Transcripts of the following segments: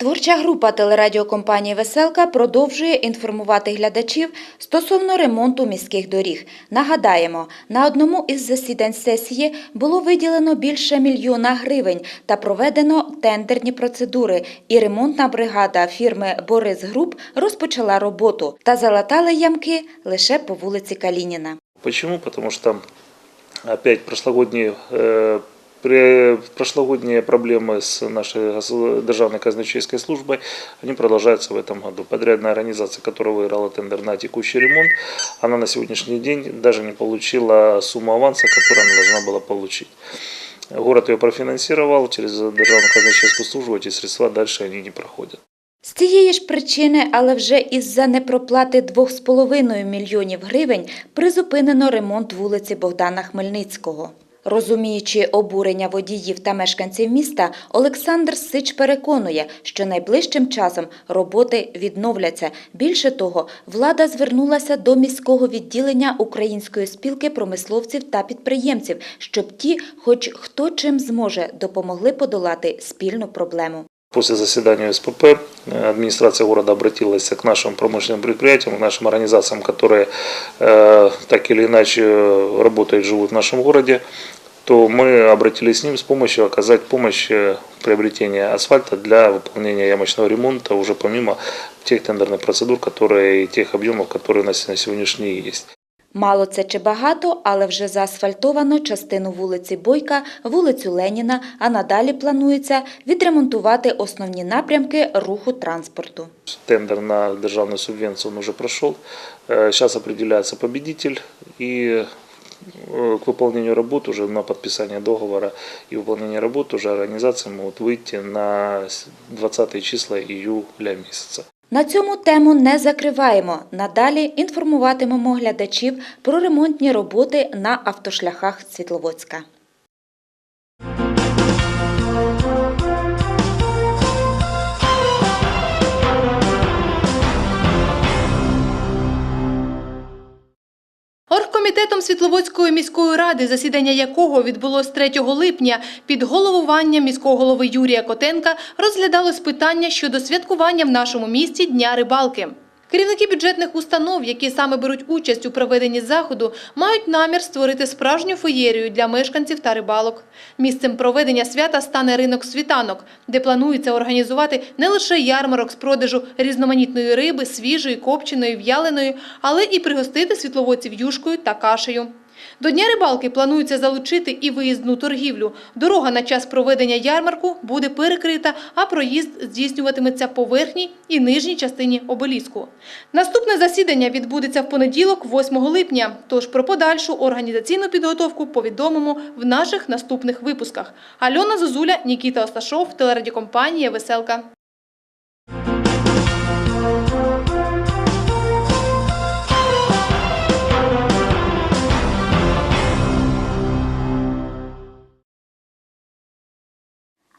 Творча група телерадіокомпанії Веселка продовжує інформувати глядачів стосовно ремонту міських доріг. Нагадаємо, на одному із засідань сесії було виділено більше мільйона гривень та проведено тендерні процедури, і ремонтна бригада фірми Борис Груп розпочала роботу та залатали ямки лише по вулиці Калініна. Почему? Потому что опять прошлогодние, э, прошлогодние проблемы с нашей гос- державной казначейской службой, они продолжаются в этом году. Подрядная организация, которая выиграла тендер на текущий ремонт, она на сегодняшний день даже не получила сумму аванса, которую она должна была получить. Город ее профинансировал, через державную казначейскую службу эти средства дальше они не проходят. З цієї ж причини, але вже із-за непроплати 2,5 мільйонів гривень призупинено ремонт вулиці Богдана Хмельницького. Розуміючи обурення водіїв та мешканців міста, Олександр Сич переконує, що найближчим часом роботи відновляться. Більше того, влада звернулася до міського відділення Української спілки промисловців та підприємців, щоб ті, хоч хто чим зможе, допомогли подолати спільну проблему. После заседания СПП э, администрация города обратилась к нашим промышленным предприятиям, к нашим организациям, которые э, так или иначе работают, живут в нашем городе, то мы обратились с ним с помощью оказать помощь э, в приобретении асфальта для выполнения ямочного ремонта уже помимо тех тендерных процедур, которые и тех объемов, которые у нас на сегодняшний есть. Мало це чи багато, але вже заасфальтовано частину вулиці Бойка, вулицю Леніна, а надалі планується відремонтувати основні напрямки руху транспорту. Тендер на державную субвенцию он уже прошел. Сейчас определяется победитель и э, к выполнению работ уже на подписание договора и выполнение работ уже организации могут выйти на 20 числа июля месяца. На цьому тему не закриваємо. Надалі інформуватимемо глядачів про ремонтні роботи на автошляхах Світловодська. Оргкомітетом Світловодської міської ради, засідання якого відбулось 3 липня, під головуванням міського голови Юрія Котенка розглядалось питання щодо святкування в нашому місті Дня рибалки. Керівники бюджетних установ, які саме беруть участь у проведенні заходу, мають намір створити справжню феєрію для мешканців та рибалок. Місцем проведення свята стане ринок світанок, де планується організувати не лише ярмарок з продажу різноманітної риби, свіжої, копченої, в'яленої, але і пригостити світловодців юшкою та кашею. До Дня рибалки планується залучити і виїзну торгівлю. Дорога на час проведення ярмарку буде перекрита, а проїзд здійснюватиметься по верхній і нижній частині обеліску. Наступне засідання відбудеться в понеділок, 8 липня. Тож про подальшу організаційну підготовку повідомимо в наших наступних випусках. Альона Зозуля, Нікіта Осташов, телерадіокомпанія Веселка.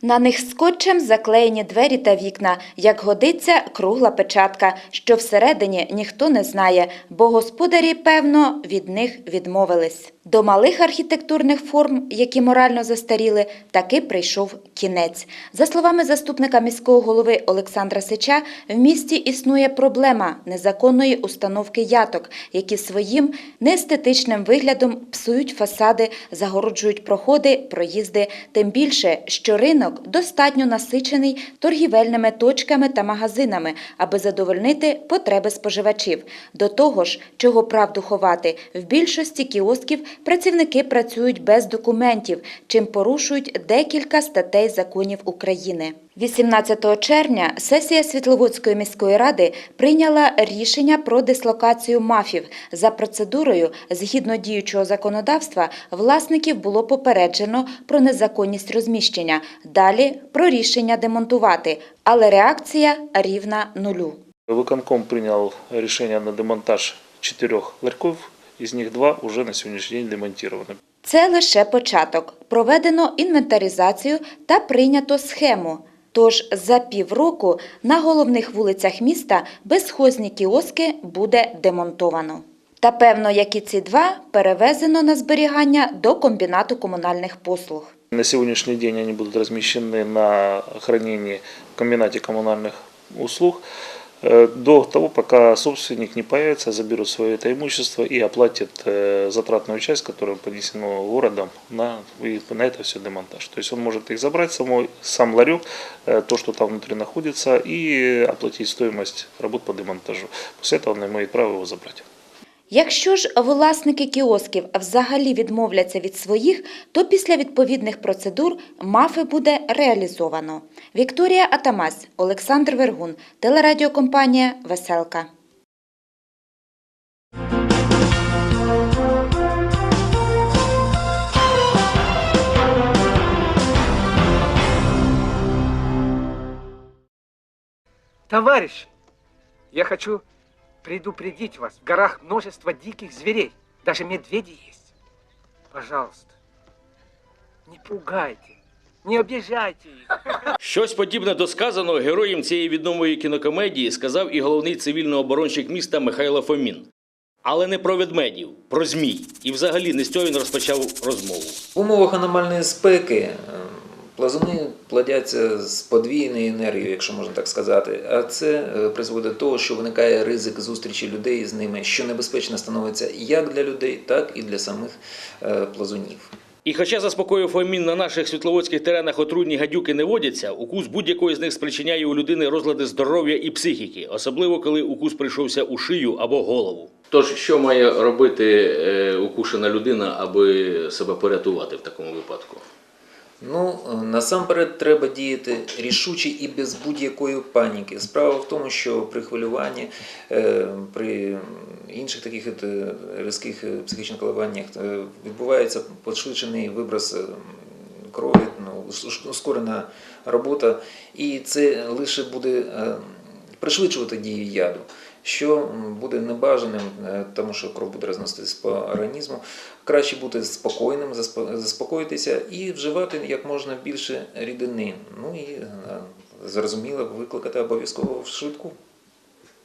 На них скотчем заклеєні двері та вікна, як годиться кругла печатка, що всередині ніхто не знає, бо господарі, певно, від них відмовились. До малих архітектурних форм, які морально застаріли, таки прийшов кінець. За словами заступника міського голови Олександра Сича, в місті існує проблема незаконної установки яток, які своїм неестетичним виглядом псують фасади, загороджують проходи, проїзди. Тим більше, що ринок достатньо насичений торгівельними точками та магазинами, аби задовольнити потреби споживачів. До того ж, чого правду ховати, в більшості кіосків працівники працюють без документів, чим порушують декілька статей законів України. 18 червня сесія Світловодської міської ради прийняла рішення про дислокацію мафів. За процедурою, згідно діючого законодавства, власників було попереджено про незаконність розміщення. Далі про рішення демонтувати, але реакція рівна нулю. Виконком принял решение на демонтаж четырех ларьков, из них два уже на сегодняшний день демонтированы. Це лише початок. Проведено інвентаризацію та прийнято схему. Тож за півроку на головних вулицях міста безхозні кіоски буде демонтовано. Та певно, як і ці два, перевезено на зберігання до комбінату комунальних послуг. На сегодняшний день они будут размещены на хранении в комбинате коммунальных услуг э, до того, пока собственник не появится, заберут свое это имущество и оплатит э, затратную часть, которая понесена городом на, и на это все демонтаж. То есть он может их забрать, самой, сам ларек, э, то, что там внутри находится, и оплатить стоимость работ по демонтажу. После этого он имеет право его забрать. Якщо ж власники кіосків взагалі відмовляться від своїх, то після відповідних процедур мафи буде реалізовано. Вікторія Атамась, Олександр Вергун, телерадіокомпанія Веселка. Товарищи, я хочу предупредить вас. В горах множество диких зверей. Даже медведи есть. Пожалуйста, не пугайте, не обижайте их. Щось подібне до сказаного героєм цієї відомої кінокомедії сказав і головний цивільно-оборонщик міста Михайло Фомін. Але не про ведмедів, про змій. І взагалі не з цього він розпочав розмову. В умовах аномальної спеки е, плазуни плодяться з подвійною енергією, якщо можна так сказати. А це е, призводить до того, що виникає ризик зустрічі людей з ними, що небезпечно становиться як для людей, так і для самих е, плазунів. І хоча заспокоїв Фомін на наших світловодських теренах отруйні гадюки не водяться, укус будь-якої з них спричиняє у людини розлади здоров'я і психіки, особливо коли укус прийшовся у шию або голову. Тож, що має робити е, укушена людина, аби себе порятувати в такому випадку? Ну, е, насамперед треба діяти рішуче і без будь-якої паніки. Справа в тому, що при хвилюванні, е, при інших таких е, різких психічних коливаннях відбувається пошвидшений виброс крові, ну, ус- ускорена робота, і це лише буде пришвидшувати дію яду. Що буде небажаним, е, тому що кров буде розноситись по організму. Краще бути спокійним, заспо- заспокоїтися і вживати як можна більше рідини. Ну і е, зрозуміло, викликати обов'язково в швидку.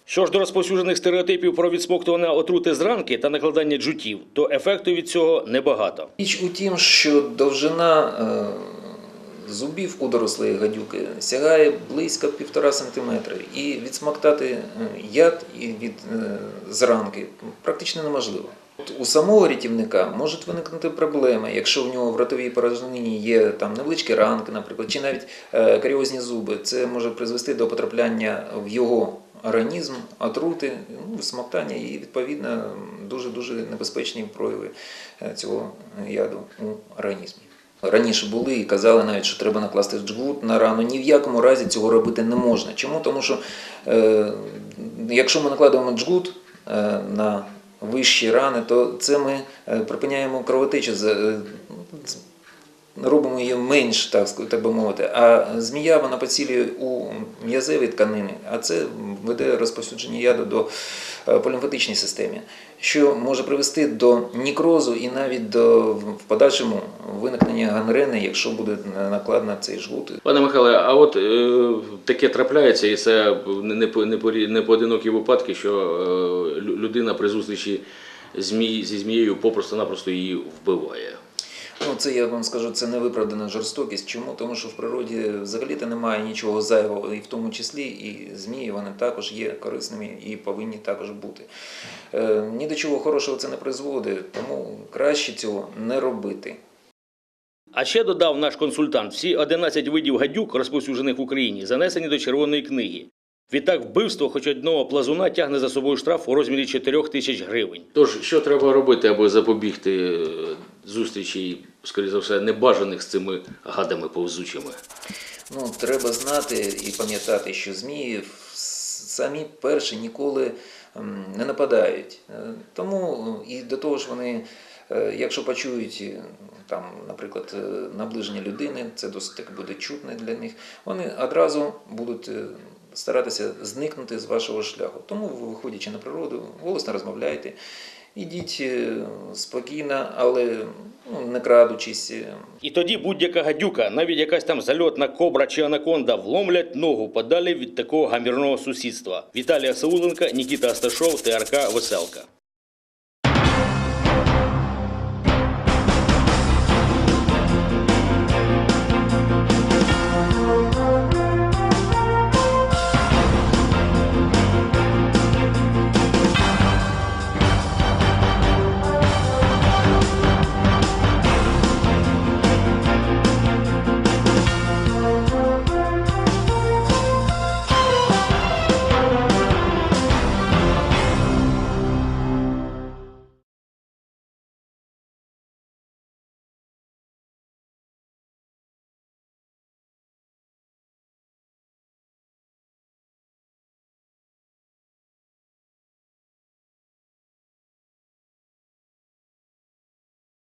Що ж до розповсюджених стереотипів про відсмоктування отрути зранки та накладання джутів, то ефекту від цього небагато. Річ у тім, що довжина е, зубів у дорослої гадюки сягає близько півтора сантиметри. І відсмоктати е, яд від е, зранки практично неможливо. У самого рятівника можуть виникнути проблеми, якщо в нього в ротовій порожнині є там невеличкі ранки, наприклад, чи навіть е, каріозні зуби. Це може призвести до потрапляння в його організм, отрути, ну, смоктання і відповідно дуже дуже небезпечні прояви цього яду у організмі. Раніше були і казали навіть, що треба накласти джгут на рану. Ні в якому разі цього робити не можна. Чому? Тому що е, якщо ми накладаємо джгут е, на вищі рани, то це ми е, припиняємо кровотечу, е, з- робимо її менш, так, так би мовити. А змія вона поцілює у м'язеві тканини, а це веде розповсюдження яду до е, по лімфатичній системі, що може привести до нікрозу і навіть до в подальшому виникнення гангрени, якщо буде накладено цей жгут. Пане Михайле, а от е, таке трапляється, і це не, не, не, поодинокі випадки, що е, лю- людина при зустрічі змій, зі змією попросту-напросто її вбиває. Ну, це я вам скажу, це невиправдана жорстокість. Чому? Тому що в природі взагалі-то немає нічого зайвого, і в тому числі і змії вони також є корисними і повинні також бути. Е, ні до чого хорошого це не призводить, тому краще цього не робити. А ще додав наш консультант, всі 11 видів гадюк, розповсюджених в Україні, занесені до Червоної книги. Відтак вбивство хоч одного плазуна тягне за собою штраф у розмірі 4 тисяч гривень. Тож, що треба робити, аби запобігти е, зустрічі, скоріше за все, небажаних з цими гадами повзучими? Ну, треба знати і пам'ятати, що змії самі перші ніколи не нападають. Е, Тому е, і до того ж вони, якщо почують там, наприклад, наближення людини, це досить так буде чутне для них, вони одразу будуть старатися зникнути з вашого шляху. Тому, виходячи на природу, голосно розмовляйте. Ідіть е, спокійно, але ну, не крадучись. е, І тоді будь-яка гадюка, навіть якась там зальотна кобра чи анаконда, вломлять ногу подалі від такого гамірного сусідства. Віталія Сауленка, Нікіта Асташов, ТРК Веселка.